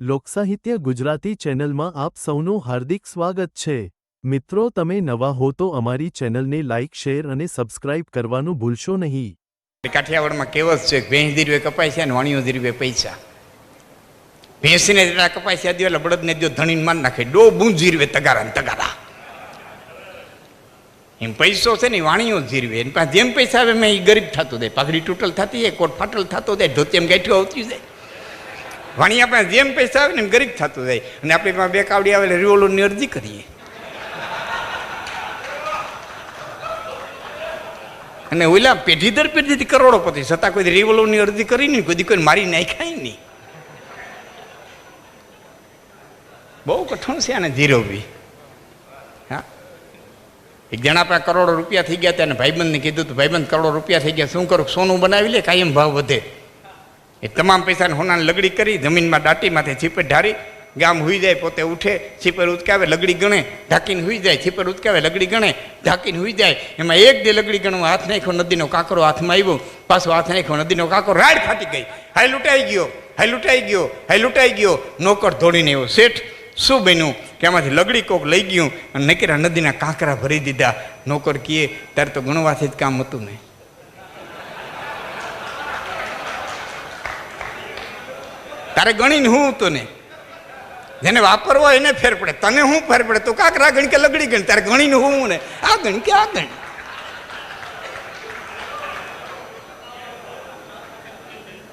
લોકસાહિત્ય ગુજરાતી ચેનલમાં આપ સૌનું હાર્દિક સ્વાગત છે. મિત્રો, તમે નવા હો તો અમારી ચેનલને લાઇક શેર અને સબસ્ક્રાઇબ કરવાનું ભૂલશો નહીં. કાઠિયાવાડમાં કેવત છે? ભેંસ દીર્વે કપાય છે અને વાણીઓ દીરવે પૈસા. ભેંસને જેટલા કપાય છે એટલે બળદને જો ધણીને માર નાખે. ડો બૂંદ જીરવે તગારા તગારા. એમ પૈસો છે ને વાણીઓ જીરવે. એની પાસે જેમ પૈસા આવે મેં એ ગરીબ થતો જાય. પાઘડી તૂટલ થતી જાય, કોટ ફાટલ થતો જાય ધોતિયમ ગાંઠ્યો આવતી જાય. વાણિયા આપણે જેમ પૈસા આવે ને એમ ગરીબ થતું જાય. અને આપણી પાસે બે કાવડી આવે એટલે રિવોલ્યુની અરજી કરીએ. અને ઓલા પેઢી દર પેઢીથી કરોડોપતિ છતાં કોઈ રિવોલ્યુની અરજી કરી નહીં, કોઈ કોઈ મારી નાખાય નહીં. બહુ કઠણ છે આને ધીરવવી. હા. એક જણા આપણે કરોડો રૂપિયા થઈ ગયા હતા અને ભાઈબંધને કીધું તો, ભાઈબંધ, કરોડો રૂપિયા થઈ ગયા, શું કરું? સોનું બનાવી લે, કાયમ ભાવ વધે. એ તમામ પૈસાને હોનાને લગડી કરી જમીનમાં દાટી માથે છીપે ઢારી, ગામ હુઈ જાય પોતે ઉઠે, છીપર ઉચકાવે, લગડી ગણે, ઢાંકીને હુઈ જાય, છીપર ઉચકાવે, લગડી ગણે, ઢાંકીને હુઈ જાય. એમાં એક દે લગડી ગણો, હાથ નાખ્યો, નદીનો કાંકરો હાથમાં આવ્યો. પાછો હાથ નાખ્યો, નદીનો કાંકરો રાડ ફાટી ગઈ. હાય લૂંટાઈ ગયો, હાય લૂંટાઈ ગયો, હાય લૂંટાઈ ગયો. નોકર ધોળીને એવો શેઠ, શું બન્યું? કે આમાંથી લગડી કોક લઈ ગયું અને નકરા નદીના કાંકરા ભરી દીધા. નોકર કીએ ત્યારે તો ગણવાથી જ કામ હતું નહીં. તારે ગણીને હું તો ને જેને વાપરવો એને ફેર પડે. તને હું ફેર પડે? તો કાકરા ગણ કે લગડી ગણ? તારે ગણીને હું ને આ ગણ કે આ ગણ?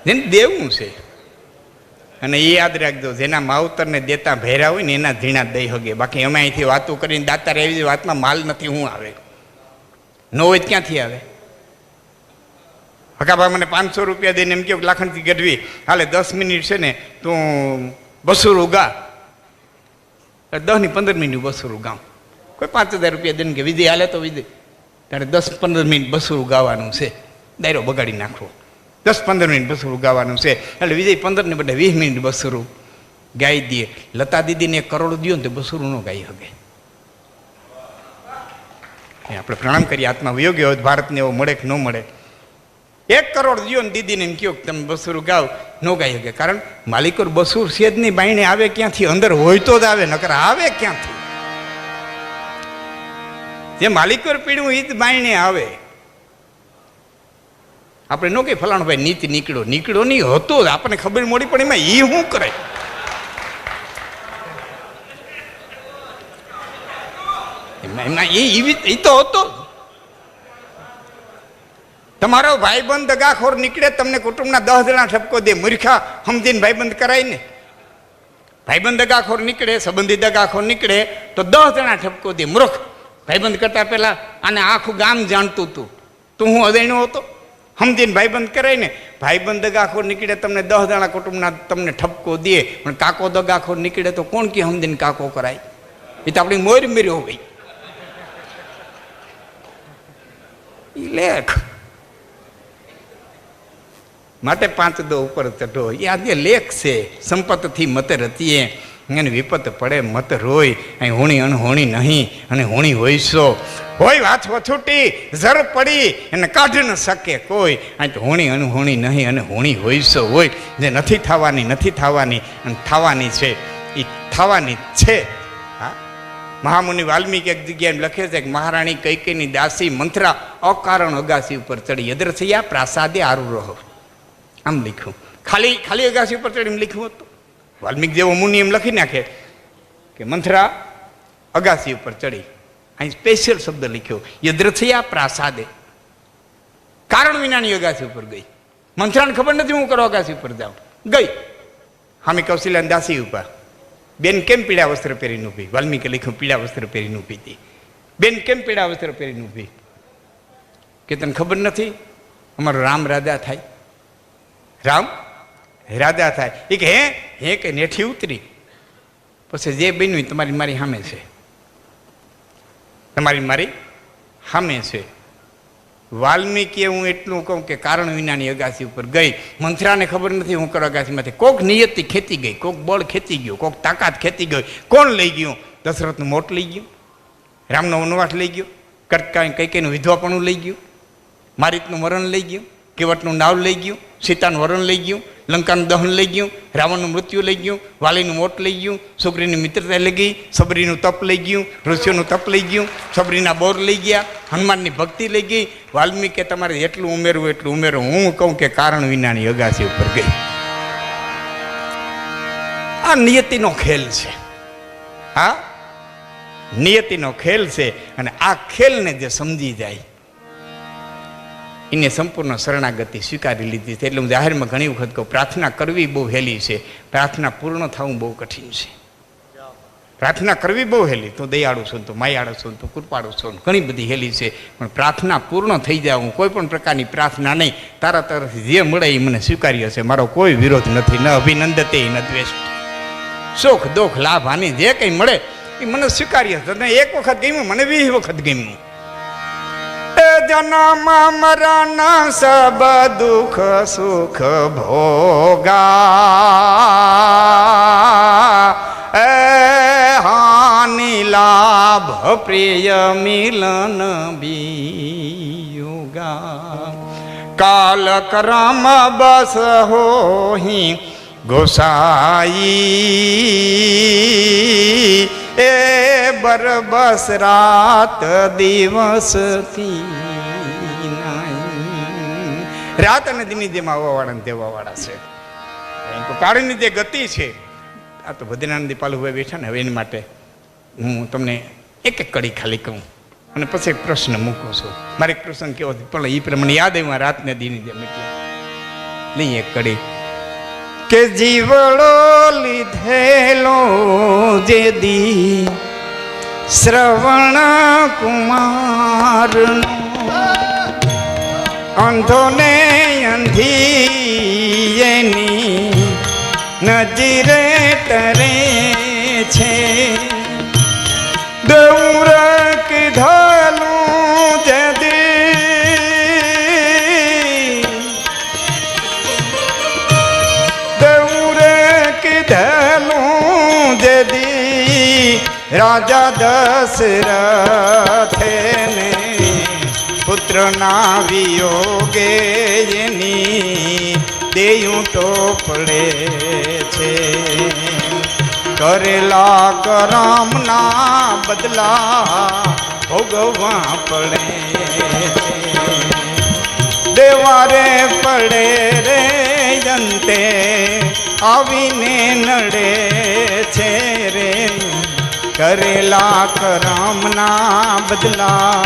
જેને દેવું છે, અને એ યાદ રાખજો, જેના માવતરને દેતા ભેરા હોય ને એના ઝીણા દઈ હગે. બાકી અમે અહીંથી વાતો કરીને દાતા એવી વાતમાં માલ નથી, હું આવે. નો તો ક્યાંથી આવે? હકાભાઈ મને પાંચસો રૂપિયા દઈને એમ કહ્યું કે લાખણથી ગઢવી. હાલે દસ મિનિટ છે ને, તું બસુરું ગા દસની પંદર મિનિટ બસુરું ગામ કોઈ પાંચ હજાર રૂપિયા દઈને કે વિધિ હાલે તો વિધિ ત્યારે દસ પંદર મિનિટ બસુરું ગાવાનું છે. દાયરો બગાડી નાખવો. દસ પંદર મિનિટ બસુરું ગાવાનું છે. એટલે વિજય પંદર ને બદલે વીસ મિનિટ બસુરું ગાઈ દઈએ. લતા દીદીને કરોડ દો ને તો બસુરું ન ગાઈ શકે આપણે પ્રણામ કરીએ. આત્મા વિયોગ્ય હોય ભારતને એવો મળે કે ન મળે. એક કરોડ દો ને દીદીને એમ કહો કે તમે બસુર ગાવ. ન ગાઈ શકે કારણ માલિકોર બસુર સેજની બાયણે આવે ક્યાંથી? અંદર હોય તો જ આવે, નકર આવે ક્યાંથી? જે માલિકોર પીડ્યું એ જ બાયણે આવે. આપણે નો કહી ફલાણો ભાઈ નીતિ નીકળ્યો નીકળ્યો નહીં, હતો જ. આપણને ખબર મળી પણ એમાં એ શું કરે? એમાં એ તો હતો જ. તમારો ભાઈબંધ દગાખોર નીકળે, તમને કુટુંબના દસ જણા ઠપકો દે. મૂર્ખા, સમજીને ભાઈબંધ કરાય ને. ભાઈબંધ દગાખોર નીકળે, સંબંધી દગાખોર નીકળે, તો દસ જણા ઠપકો દે. મૂર્ખ. ભાઈબંધ કરતા પહેલા આને આખું ગામ જાણતું હતું. તું હું અદૈણો હતો? સમજીને ભાઈબંધ કરાય ને. ભાઈબંધ દગાખોર નીકળે, તમને દસ જણા કુટુંબના તમને ઠપકો દે. પણ કાકો દગાખોર નીકળે તો કોણ કે સમજીને કાકો કરાય? એ તો આપણી મોર મેર્યો હોય. લેખ. માટે પાંચ દો ઉપર ચઢો. એ આજે લેખ છે સંપતથી મત રતીએ અને વિપત પડે, મત રોય. અહીં હોણી અણહોણી નહીં, અને હોણી હોઈશો. હોય વાત વછૂટી, ઝર પડી, એને કાઢી ન શકે કોઈ. અહીં તો હોણી અણહોણી નહીં, અને હોણી હોઈશો હોય. જે નથી થવાની નથી થવાની, અને થવાની છે. એ થવાની છે. હા? મહામુનિ વાલ્મીકી એક જગ્યાએ લખે છે કે મહારાણી કૈકેની દાસી મંથરા અકારણ અગાસી ઉપર ચડી. યદ્રથયા પ્રાસાદે આરુ રહો આમ લખ્યું. ખાલી ખાલી અગાસી ઉપર ચડી એમ લખ્યું હતું. વાલ્મીક જેવો મુનિ એમ લખી નાખે કે, મંથરા અગાસી ઉપર ચડી. અહીં સ્પેશિયલ શબ્દ લખ્યો. યદ્રથયા પ્રાસાદે. કારણ વિનાની અગાસી ઉપર ગઈ. મંથરાને ખબર નથી હું કરો અગાસી ઉપર જાઉં. ગઈ. હામી કૌશલ્યા દાસી ઉપર બેન કેમ પીળા વસ્ત્ર પહેરીને ઊભી? વાલ્મીકે લખ્યું, પીળા વસ્ત્ર પહેરીને ઊભી હતી. બેન કેમ પીળા વસ્ત્ર પહેરીને ઊભી? કે તને ખબર નથી? અમારો રામ રાજા થાય. રામ? રાધા થાય. એ કે, હે? હે કે નેઠી ઉતરી? પછી જે બન્યું તમારી મારી સામે છે. તમારી મારી સામે છે. વાલ્મીકીએ હું એટલું કહું કે કારણ વિનાની અગાસી ઉપર ગઈ. મંથરાને ખબર નથી હું કરો અગાસીમાંથી. કોક નિયતિ ખેતી ગઈ, કોક બળ ખેતી ગયું, કોક તાકાત ખેતી ગઈ. કોણ લઈ ગયું? દશરથનું મોટ લઈ ગયું? રામનો વનવાસ લઈ ગયો? કટકા કંઈ કંઈનું વિધવાપણું લઈ ગયું? મારીતનું મરણ લઈ ગયું? કેવટનું નાવ લઈ ગયું, સીતાનું વરણ લઈ ગયું, લંકાનું દહન લઈ ગયું, રાવણનું મૃત્યુ લઈ ગયું, વાલીનું મોત લઈ ગયું, છોકરીની મિત્રતા લઈ ગઈ, સબરીનું તપ લઈ ગયું, ઋષિઓનું તપ લઈ ગયું, સબરીના બોર લઈ ગયા, હનુમાનની ભક્તિ લઈ ગઈ. વાલ્મીકે તમારે જેટલું ઉમેરવું, એટલું ઉમેરો હું કહું કે કારણ વિનાની અગાસી ઉપર ગઈ. આ નિયતિનો ખેલ છે. હા? નિયતિનો ખેલ છે. અને આ ખેલને જે સમજી જાય એને સંપૂર્ણ શરણાગતિ સ્વીકારી લીધી છે. એટલે હું જાહેરમાં ઘણી વખત કહું, પ્રાર્થના કરવી બહુ હેલી છે. પ્રાર્થના પૂર્ણ થવું બહુ કઠિન છે. પ્રાર્થના કરવી બહુ હેલી તું દયાળુ છું તું માયાળુ છું તું કૃપાળુ છું ઘણી બધી હેલી છે. પણ પ્રાર્થના પૂર્ણ થઈ જાય હું કોઈ પણ પ્રકારની પ્રાર્થના નહીં. તારા તરફથી જે મળે એ મને સ્વીકાર્ય છે. મારો કોઈ વિરોધ નથી, ન અભિનંદતે, ન દ્વેષ. સુખ, દુઃખ, લાભ, હાનિ, જે કંઈ મળે એ મને સ્વીકાર્ય તને એક વખત ગમ્યું, મને વીસ વખત ગમ્યું. જન્મ મરણ સબ દુઃખ સુખ ભોગા. એ હાનિ લાભ પ્રિય મિલન બીયુગા. કાલ કરમ બસ હોહી ગોસાઈ. એ બરબસ રાત દિવસ રાત અને દિની જેમાં આવવાવાળા ને દેવાવાળા છે. કાળીની જે ગતિ છે, આ તો ભદ્રનાનંદી પાલુભાઈ બેઠા ને, હવે એની માટે હું તમને એક એક કડી ખાલી કહું. અને પછી એક પ્રશ્ન મૂકું છું. મારે પ્રસંગ કેવો પણ એ પ્રમાણે યાદ આવ્યું રાતને દીની જેમ એટલે. નહીં એક કડી. કે જીવડો લીધેલો જે દી, શ્રવણ કુમાર અંધો ને અંધી એની નજીરે તરે છે. દૌરક ધાલું જદી દૌરક ધાલું જદી રાજા દશરથે પુત્રના વિયોગે એની દેયું તો પડે છે. કરેલા કરમના બદલા ભોગવવા પડે દેવારે પડે રે જંતે આવીને નડે છે રે. કરેલા કરમના બદલા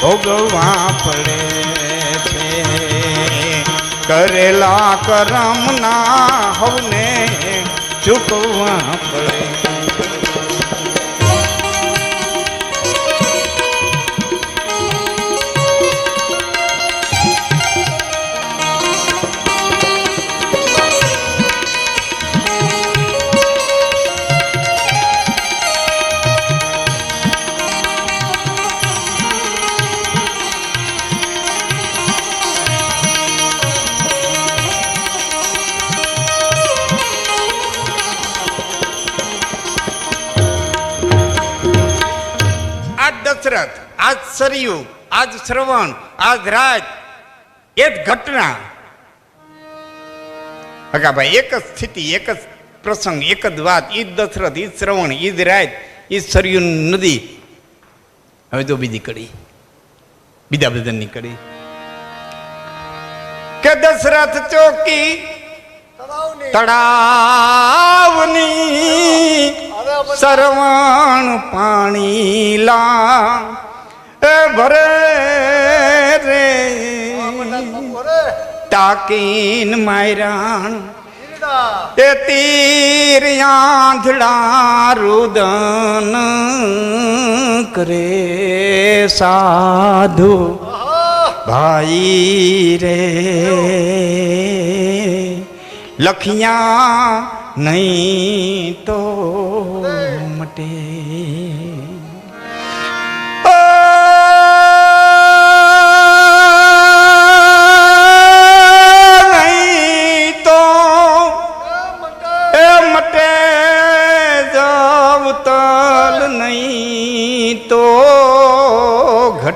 ભોગવા પડે છે. કરેલા કરમના હવને ચૂકવા પડે દશરથ આજ સરયુ આજ શ્રવણ આજ રાજ એ જ ઘટના હકા ભાઈ એક જ સ્થિતિ એક જ પ્રસંગ એક જ વાત ઈ જ દશરથ ઈ જ શ્રવણ ઈ જ રાજ ઈ જ સરયુ નદી હવે તો બીજી કડી બીજા બધાની કડી કે દશરથ ચોકી તળાવની સરવણ પાણી લા એ ભરે રે. ટાકીન માયરાણ. એ તીર આંધળા રુદન કરે સાધુ. ભાઈ રે. લખિયા નહીં તો મટે.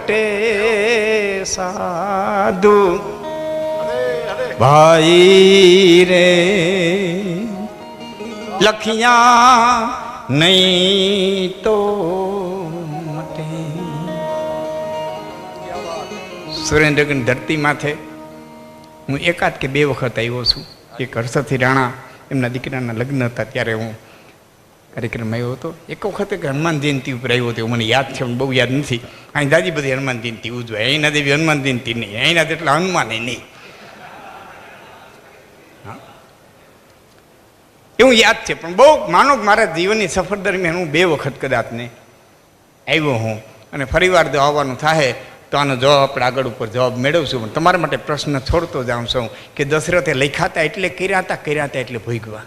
ઘટે સાધુ ભાઈ રે લખિયા નહીં તો મટે સુરેન્દ્રગઢ ધરતી માથે હું એકાદ કે બે વખત આવ્યો છું. એક હર્ષથી રાણા, એમના દીકરાના લગ્ન હતા ત્યારે હું કાર્યક્રમ આવ્યો હતો. એક વખતે હનુમાન જયંતિ ઉપર આવ્યો હતો મને યાદ છે બહુ યાદ નથી. અહીં દાદી બધી હનુમાન જયંતિ ઉજવાય અહીંના દેવી હનુમાન જયંતિ નહીં અહીંના એટલા હનુમાન નહીં. એવું યાદ છે, પણ બહુ માનો મારા જીવનની સફર દરમિયાન હું બે વખત કદાચ ને આવ્યો હું. અને ફરીવાર જો આવવાનું થાય તો આનો જવાબ આપણે આગળ ઉપર જવાબ મેળવશું. પણ તમારા માટે પ્રશ્ન છોડતો જાઉં છું કે દશરથે લખ્યા હતા એટલે કર્યા હતા કર્યા હતા એટલે ભોગવા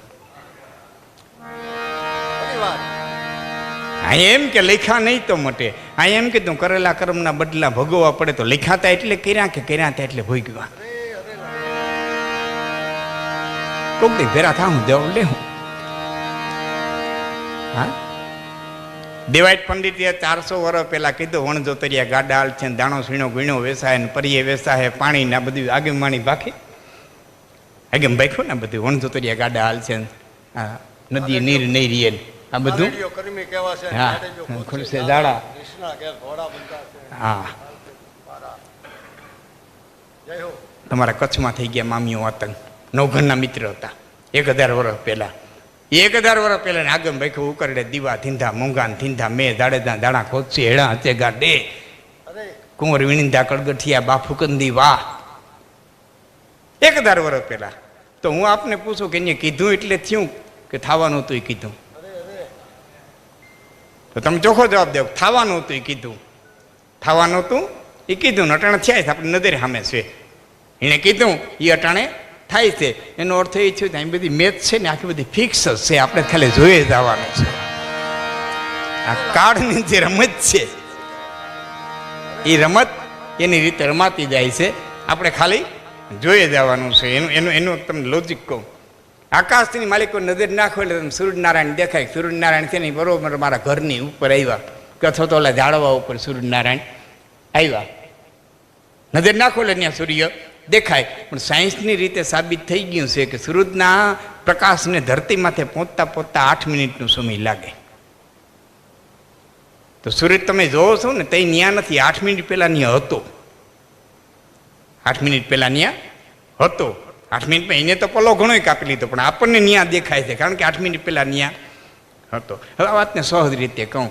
આ એમ કે લખ્યા નહીં તો મટે. આ એમ કીધું, કરેલા કર્મના બદલા ભોગવવા પડે તો લખાતા એટલે કર્યા કે કર્યા હતા એટલે ભોગવા કોક દી ભેરા થા, હું જવાબ લે હું? હા દેવાઈટ પંડિતે ચારસો વર્ષ પહેલા કીધું વણ જોતરિયા ગાડા હાલ છે દાણો સીણો ગીણો વેસાય ને પરીએ વેસાય, પાણી ના બધું આગે માણી બાકી આગેમ ભાખ્યું ને બધું વણ જોતરિયા ગાડા હાલ છે નદી નીર નહીં રીએ આ બધું? હા, ખુલશે દાડા. હા. તમારા કચ્છમાં થઈ ગયા મામીઓ આતંક નવઘરના મિત્ર હતા. એક હજાર વર્ષ પહેલા. એક હજાર વર્ષ પહેલા આગમ ભાઈ ઉકરડે દીવા થીંધા મોંઘાન થીંધા મેં દાડેદા દાણા ખોદશે હેડા હતે ગા ડે કુંવર વિણીંદા કડગઠિયા બાફુકંદી વાહ. એક હજાર વર્ષ પહેલા. તો હું આપને પૂછું કે એને કીધું એટલે થયું કે થવાનું હતું એ કીધું. તો તમે ચોખ્ખો જવાબ દો. થવાનું હતું એ કીધું. થવાનું હતું એ કીધું. અટાણે થયા છે. આપણે નજરે સામે છે. એણે કીધું એ અટાણે થાય છે. એનો અર્થ એ થયો કે અહીં બધી મેચ છે ને, આખી બધી ફિક્સ જ છે. આપણે ખાલી જોઈએ જવાનું છે. આ કાર્ડની જે રમત છે, એ રમત એની રીતે રમાતી જાય છે. આપણે ખાલી જોઈએ જવાનું છે. એનું એનું એનું તમને લોજિક કહું. આકાશની માલિકો નજર નાખો એટલે તમે સૂર્યનારાયણ દેખાય. સૂર્યનારાયણ છે ને બરોબર મારા ઘરની ઉપર આવ્યા. કે અથવા તો ઝાડવા ઉપર સૂર્યનારાયણ આવ્યા. નજર નાખો એટલે ત્યાં સૂર્ય દેખાય. પણ સાયન્સની રીતે સાબિત થઈ ગયું છે કે સૂરજના પ્રકાશને ધરતી માથે પહોંચતા પહોંચતા આઠ મિનિટનો સમય લાગે. તો સૂરજ તમે જોવો છો ને તે ન્યા નથી. આઠ મિનિટ પહેલા ન્યા હતો. આઠ મિનિટ પહેલા ન્યા હતો. આઠ મિનિટમાં એને તો પલો ઘણો કાપી લીધો, પણ આપણને ન્યા દેખાય છે, કારણ કે આઠ મિનિટ પહેલાં ન્યા હતો. હવે આ વાતને સહજ રીતે કહું.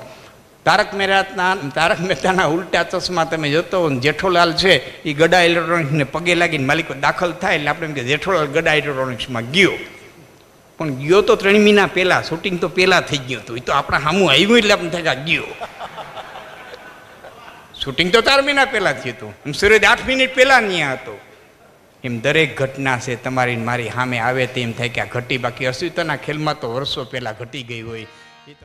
તારક મહેતાના તારક મહેતાના ઉલટા ચશ્મા તમે જોતો હો જેઠોલાલ છે એ ગડા ઇલેક્ટ્રોનિક્સને પગે લાગીને માલિકો દાખલ થાય એટલે આપણે એમ કે જેઠોલાલ ગડા ઇલેક્ટ્રોનિક્સમાં ગયો. પણ ગયો તો ત્રણ મહિના પહેલાં, શૂટિંગ તો પહેલા થઈ ગયું હતું. એ તો આપણા સામું આવ્યું એટલે આપણે થાય ગયો. શૂટિંગ તો ચાર મહિના પહેલાં થયું હતું. સૂરજ આઠ મિનિટ પહેલાં ત્યાં હતો. એમ દરેક ઘટના છે, તમારી મારી સામે આવે તેમ થાય કે આ ઘટી બાકી. અસ્તિત્વના ખેલમાં તો વર્ષો પહેલાં ઘટી ગઈ હોય.